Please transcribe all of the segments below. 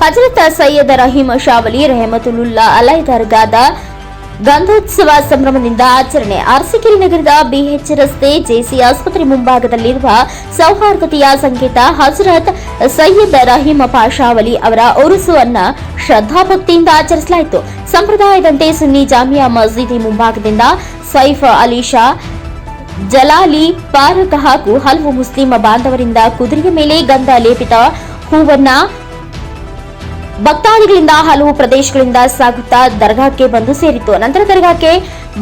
ಹಜರತ್ ಸೈಯದ್ ರಹೀಮ್ ಶಾವಲಿ ರೆಹಮತುಲ್ಲಾ ಅಲೈ ದರ್ಗಾದ ಗಂಧೋತ್ಸವ ಸಂಭ್ರಮದಿಂದ ಆಚರಣೆ. ಅರಸಿಕೆರೆ ನಗರದ ಬಿಎಚ್ ರಸ್ತೆ ಜೆಸಿ ಆಸ್ಪತ್ರೆ ಮುಂಭಾಗದಲ್ಲಿರುವ ಸೌಹಾರ್ದತೆಯ ಸಂಕೇತ ಹಜರತ್ ಸೈಯದ್ ರಹೀಮ ಪಾಷಾವಲಿ ಅವರ ಉರುಸುವನ್ನ ಶ್ರದ್ಧಾಭಕ್ತಿಯಿಂದ ಆಚರಿಸಲಾಯಿತು. ಸಂಪ್ರದಾಯದಂತೆ ಸುನ್ನಿ ಜಾಮಿಯಾ ಮಸೀದಿ ಮುಂಭಾಗದಿಂದ ಸೈಫ್ ಅಲಿ ಶಾ, ಜಲಾಲಿ ಪಾರಕ ಹಾಗೂ ಹಲವು ಮುಸ್ಲಿಂ ಬಾಂಧವರಿಂದ ಕುದುರೆಯ ಮೇಲೆ ಗಂಧ ಲೇಪಿತ ಹೂವನ್ನ ಭಕ್ತಾದಿಗಳಿಂದ ಹಲವು ಪ್ರದೇಶಗಳಿಂದ ಸಾಗುತ್ತಾ ದರ್ಗಾಕ್ಕೆ ಬಂದು ಸೇರಿತು. ನಂತರ ದರ್ಗಾಕ್ಕೆ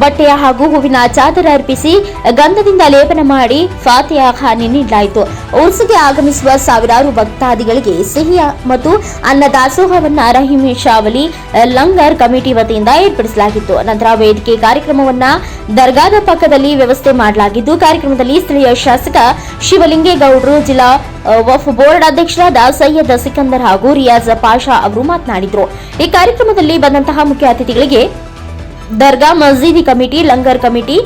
ಬಟ್ಟೆಯ ಹಾಗೂ ಹೂವಿನ ಚಾದರ ಅರ್ಪಿಸಿ ಗಂಧದಿಂದ ಲೇಪನ ಮಾಡಿ ಫಾತಿಯ ಖಾನಿ ನೀಡಲಾಯಿತು. ಉರ್ಸಿಗೆ ಆಗಮಿಸುವ ಸಾವಿರಾರು ಭಕ್ತಾದಿಗಳಿಗೆ ಸಿಹಿಯ ಮತ್ತು ಅನ್ನ ದಾಸೋಹವನ್ನ ಶಾವಲಿ, ಲಂಗರ್ ಕಮಿಟಿ ವತಿಯಿಂದ ಏರ್ಪಡಿಸಲಾಗಿತ್ತು. ನಂತರ ವೇದಿಕೆ ಕಾರ್ಯಕ್ರಮವನ್ನ ದರ್ಗಾದ ಪಕ್ಕದಲ್ಲಿ ವ್ಯವಸ್ಥೆ ಮಾಡಲಾಗಿದ್ದು, ಕಾರ್ಯಕ್ರಮದಲ್ಲಿ ಸ್ಥಳೀಯ ಶಾಸಕ ಶಿವಲಿಂಗೇಗೌಡರು, ಜಿಲ್ಲಾ ವಫ್ ಬೋರ್ಡ್ ಅಧ್ಯಕ್ಷರಾದ ಸೈಯದ್ ಸಿಕಂದರ್ ಹಾಗೂ ರಿಯಾಜ್ ಪಾಷಾ ಅವರು ಮಾತನಾಡಿದರು. ಈ ಕಾರ್ಯಕ್ರಮದಲ್ಲಿ ಬಂದಂತಹ ಮುಖ್ಯ ಅತಿಥಿಗಳಿಗೆ ದರ್ಗಾ ಮಸೀದಿ committee, langar committee,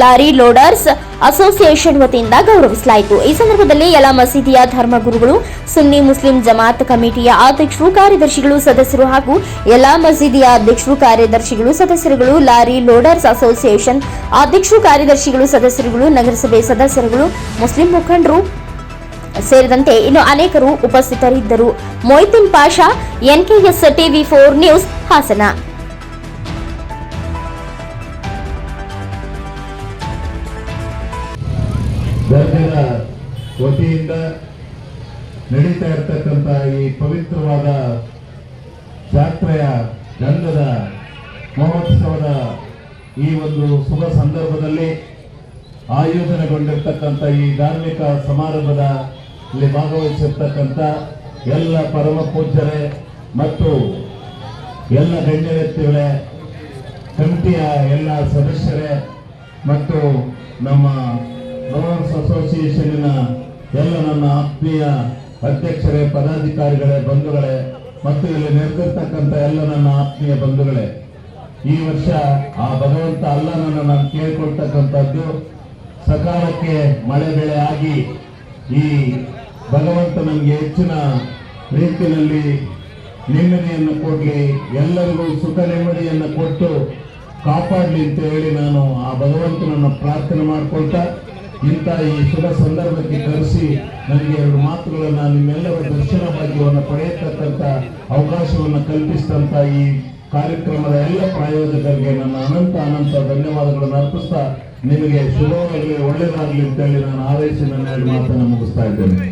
lorry loaders association ವತಿಯಿಂದ ಗೌರವಿಸಲಾಯಿತು. ಈ ಸಂದರ್ಭದಲ್ಲಿ ಎಲ್ಲ ಮಸೀದಿಯ ಧರ್ಮಗುರುಗಳು, ಸುನ್ನಿ ಮುಸ್ಲಿಂ ಜಮಾತ್ ಕಮಿಟಿಯ ಅಧ್ಯಕ್ಷರು, ಕಾರ್ಯದರ್ಶಿಗಳು, ಸದಸ್ಯರು ಹಾಗೂ ಎಲ್ಲಾ ಮಸೀದಿಯ ಅಧ್ಯಕ್ಷರು, ಕಾರ್ಯದರ್ಶಿಗಳು, ಸದಸ್ಯರುಗಳು, ಲಾರಿ ಲೋಡರ್ಸ್ ಅಸೋಸಿಯೇಷನ್ ಅಧ್ಯಕ್ಷರು, ಕಾರ್ಯದರ್ಶಿಗಳು, ಸದಸ್ಯರುಗಳು, ನಗರಸಭೆ ಸದಸ್ಯರುಗಳು, ಮುಸ್ಲಿಂ ಮುಖಂಡರು ಸೇರಿದಂತೆ ಇನ್ನು ಅನೇಕರು ಉಪಸ್ಥಿತರಿದ್ದರು. Moitin Pasha, NKS TV four news Hassan. ದರ್ಗದ ವತಿಯಿಂದ ನಡೀತಾ ಇರತಕ್ಕಂಥ ಈ ಪವಿತ್ರವಾದ ಜಾತ್ರೆಯ ಗಂಧದ ಮಹೋತ್ಸವದ ಈ ಒಂದು ಶುಭ ಸಂದರ್ಭದಲ್ಲಿ ಆಯೋಜನೆಗೊಂಡಿರ್ತಕ್ಕಂಥ ಈ ಧಾರ್ಮಿಕ ಸಮಾರಂಭದ ಇಲ್ಲಿ ಭಾಗವಹಿಸಿರ್ತಕ್ಕಂಥ ಎಲ್ಲ ಪರಮ ಪೂಜ್ಯರೇ ಮತ್ತು ಎಲ್ಲ ಗಣ್ಯ ವ್ಯಕ್ತಿಗಳೇ, ಕಮಿಟಿಯ ಎಲ್ಲ ಸದಸ್ಯರೇ ಮತ್ತು ನಮ್ಮ ಲವರ್ಸ್ ಅಸೋಸಿಯೇಷನ್ನ ಎಲ್ಲ ನನ್ನ ಆತ್ಮೀಯ ಅಧ್ಯಕ್ಷರೇ, ಪದಾಧಿಕಾರಿಗಳೇ, ಬಂಧುಗಳೇ, ಮತ್ತು ಇಲ್ಲಿ ನೆರೆದಿರ್ತಕ್ಕಂಥ ಎಲ್ಲ ನನ್ನ ಆತ್ಮೀಯ ಬಂಧುಗಳೇ, ಈ ವರ್ಷ ಆ ಭಗವಂತ ಅಲ್ಲನನ್ನು ನಾನು ಕೇಳ್ಕೊಳ್ತಕ್ಕಂಥದ್ದು, ಸಕಾಲಕ್ಕೆ ಮಳೆ ಬೆಳೆ ಆಗಿ ಈ ಭಗವಂತ ನನಗೆ ಹೆಚ್ಚಿನ ರೀತಿಯಲ್ಲಿ ನೆಮ್ಮದಿಯನ್ನು ಕೊಡಲಿ, ಎಲ್ಲರಿಗೂ ಸುಖ ನೆಮ್ಮದಿಯನ್ನು ಕೊಟ್ಟು ಕಾಪಾಡಲಿ ಅಂತ ಹೇಳಿ ನಾನು ಆ ಭಗವಂತನನ್ನು ಪ್ರಾರ್ಥನೆ ಮಾಡ್ಕೊಳ್ತಾ ಇಂಥ ಈ ಶುಭ ಸಂದರ್ಭಕ್ಕೆ ಕರೆಸಿ ನನಗೆ ಎರಡು ಮಾತುಗಳನ್ನು ನಿಮ್ಮೆಲ್ಲರ ದರ್ಶನ ಭಾಗ್ಯವನ್ನು ಪಡೆಯತಕ್ಕಂಥ ಅವಕಾಶವನ್ನು ಕಲ್ಪಿಸಿದಂಥ ಈ ಕಾರ್ಯಕ್ರಮದ ಎಲ್ಲ ಪ್ರಾಯೋಜಕರಿಗೆ ನನ್ನ ಅನಂತ ಅನಂತ ಧನ್ಯವಾದಗಳನ್ನು ಅರ್ಪಿಸ್ತಾ ನಿಮಗೆ ಶುಭವಾಗಲಿ, ಒಳ್ಳೆಯದಾಗಲಿ ಅಂತೇಳಿ ನಾನು ಆರೈಸಿ ನನ್ನ ಎರಡು ಮಾತನ್ನು ಮುಗಿಸ್ತಾ ಇದ್ದೇನೆ.